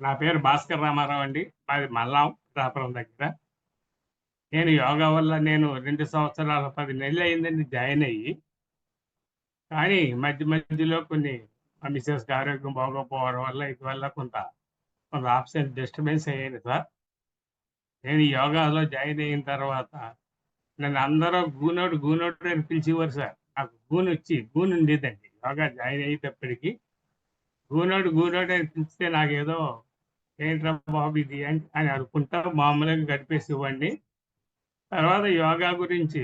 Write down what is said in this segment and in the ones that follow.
నా పేరు భాస్కర్ రామారావు అండి. మాది మల్లాం రాపురం దగ్గర. నేను యోగా వల్ల నేను రెండు సంవత్సరాల పది నెలలు అయిందండి జాయిన్ అయ్యి. కానీ మధ్య మధ్యలో కొన్ని మిసెస్ ఆరోగ్యం బాగోపోవడం వల్ల ఇది వల్ల కొంత కొంత ఆప్షన్ డిస్టర్బెన్స్ అయ్యింది సార్. నేను యోగాలో జాయిన్ అయిన తర్వాత నన్ను అందరూ గూనోడు గూనోడు అని పిలిచేవారు సార్. నాకు గూను వచ్చి గూను ఉండేదండి. యోగా జాయిన్ అయ్యేటప్పటికి గూనోడు గూనోడు అని పిలిస్తే నాకేదో ఏంట్రా బాబు ఇది అని అని అనుకుంటా మామూలుగా గడిపేసేవాడిని తర్వాత యోగా గురించి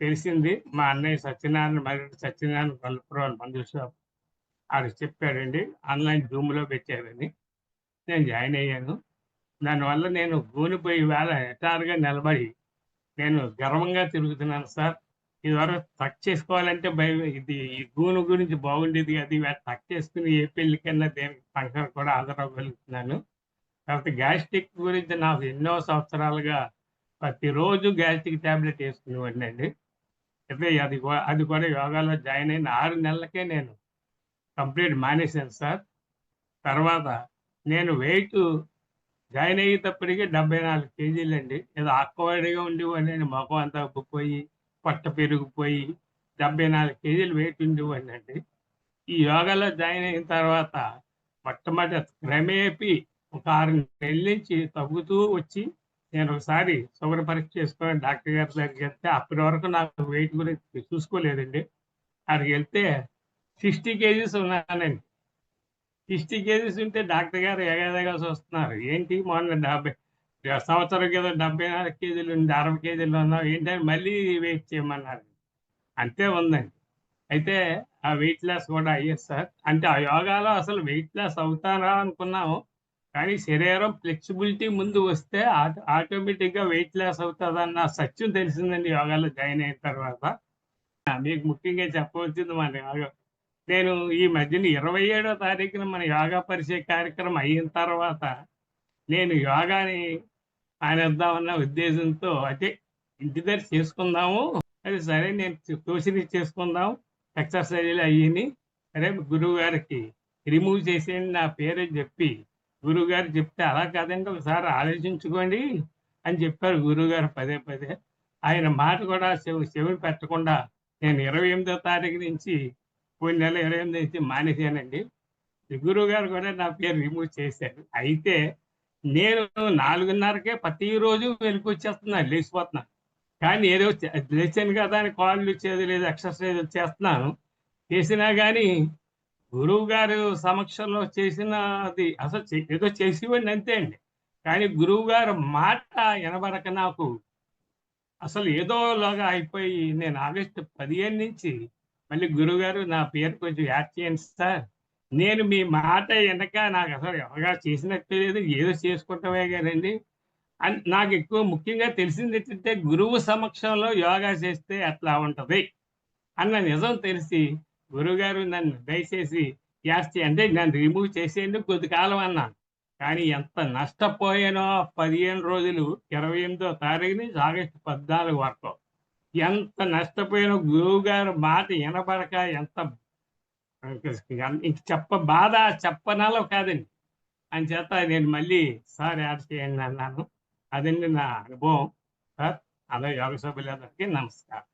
తెలిసింది. మా అన్నయ్య సత్యనారాయణ మరి సత్యనారాయణ కలుపురాలు మందుల షాప్. ఆడు చెప్పాడండి ఆన్లైన్ జూమ్లో పెట్టారని. నేను జాయిన్ అయ్యాను. దానివల్ల నేను గూనిపోయి వేళ ఎటారుగా నిలబడి నేను గర్వంగా తిరుగుతున్నాను సార్. ఇదివరకు టక్ చేసుకోవాలంటే భయం. ఇది ఈ గూను గురించి బాగుండేది అది టక్ చేసుకుని ఏ పెళ్ళికన్నా దేనికి ఫంక్షన్ కూడా హాజరవ్వగలుగుతున్నాను తర్వాత గ్యాస్ట్రిక్ గురించి నాకు ఎన్నో సంవత్సరాలుగా ప్రతిరోజు గ్యాస్ట్రిక్ ట్యాబ్లెట్ వేసుకునేవాడిని అండి. అయితే అది అది కూడా యోగాలో జాయిన్ అయిన ఆరు నెలలకే నేను కంప్లీట్ మానేశాను సార్. తర్వాత నేను వెయిట్ జాయిన్ అయ్యేటప్పటికీ డెబ్బై నాలుగు కేజీలు అండి ఏదో ఆక్వైడ్గా ఉండేవాడిని మొఖం అంతా ఉబ్బిపోయి పొట్ట పెరిగిపోయి డెబ్బై నాలుగు కేజీలు వెయిట్ ఉండేవాడినండి. అండి ఈ యోగాలో జాయిన్ అయిన తర్వాత మొట్టమొదటి క్రమేపీ ఒక ఆరు నెలల నుంచి తగ్గుతూ వచ్చి నేను ఒకసారి షుగర్ పరీక్ష చేసుకొని డాక్టర్ గారి దగ్గరికి వెళ్తే అప్పటి వరకు నాకు వెయిట్ గురించి చూసుకోలేదండి. అక్కడికి వెళ్తే సిక్స్టీ కేజీస్ ఉన్నానండి. సిక్స్టీ కేజీస్ ఉంటే డాక్టర్ గారు ఎగదగా చూస్తున్నారు ఏంటి మొన్న డెబ్బై సంవత్సరం కదా డెబ్బై నాలుగు కేజీలు ఉంది అరవై కేజీలు ఉన్నాం ఏంటని మళ్ళీ వెయిట్ చేయమన్నారు. అంతే ఉందండి. అయితే ఆ వెయిట్ లాస్ కూడా అయ్యేది సార్. అంటే ఆ యోగాలో అసలు వెయిట్ లాస్ అవుతారా అనుకున్నాము. కానీ శరీరం ఫ్లెక్సిబిలిటీ ముందు వస్తే ఆటో ఆటోమేటిక్గా వెయిట్ లాస్ అవుతుందన్న సత్యం తెలిసిందండి యోగాలో జాయిన్ అయిన తర్వాత. మీకు ముఖ్యంగా చెప్పవచ్చింది మన యోగా. నేను ఈ మధ్యన ఇరవై ఏడో తారీఖున మన యోగా పరిచయ కార్యక్రమం అయిన తర్వాత నేను యోగాని ఆనేద్దామన్న ఉద్దేశంతో అయితే ఇంటి దగ్గర చేసుకుందాము. అది సరే నేను ట్యూషన్ చేసుకుందాం. ఎక్సర్సైజ్లు అయ్యి సరే గురువు గారికి రిమూవ్ చేసేయండి నా పేరు చెప్పి గురువు గారు చెప్తే అలా కాదండి ఒకసారి ఆలోచించుకోండి అని చెప్పారు గురువుగారు పదే పదే. ఆయన మాట కూడా చెవి చెవిని పెట్టకుండా నేను ఇరవై ఎనిమిదో తారీఖు నుంచి పోయిన నెల ఇరవై ఎనిమిది నుంచి మానేశానండి. ఈ గురువు గారు కూడా నా పేరు రిమూవ్ చేశారు. అయితే నేను నాలుగున్నరకే ప్రతిరోజు వెలికి వచ్చేస్తున్నాను లేచిపోతున్నాను కానీ ఏదో లేచాను కదా అని కాళ్ళు వచ్చేది లేదు ఎక్సర్సైజ్ చేస్తున్నాను. చేసినా కానీ గురువు గారు సమక్షంలో చేసినది అసలు ఏదో చేసేవాడిని అంతే అండి. కానీ గురువు గారు మాట వినబడక నాకు అసలు ఏదోలాగా అయిపోయి నేను ఆగస్టు పదిహేను నుంచి మళ్ళీ గురువుగారు నా పేరు కొంచెం యాడ్ చేయండి సార్. నేను మీ మాట వెనక నాకు అసలు ఎవరుగా చేసినట్టు లేదు ఏదో చేసుకుంటామే కదండి. అని నాకు ఎక్కువ ముఖ్యంగా తెలిసింది ఏంటంటే గురువు సమక్షంలో యోగా చేస్తే అట్లా ఉంటుంది? అన్న నిజం తెలిసి గురువుగారు నన్ను దయచేసి యాస్ అంటే నన్ను రిమూవ్ చేసేందుకు కొద్ది కాలం అన్నాను. కానీ ఎంత నష్టపోయానో పదిహేను రోజులు ఇరవై ఎనిమిదో తారీఖు నుంచి ఆగస్టు పద్నాలుగు వరకు. ఎంత నష్టపోయానో గురువు గారు మాట వినబడక ఎంత ఇంక చెప్ప బాధ చెప్పనాలో కాదండి. అని చేత నేను మళ్ళీ సార్ యాడ్ చేయండి అన్నాను. అదండి నా అనుభవం. సార్ అలా యోగ సభ్యులందరికీ నమస్కారం.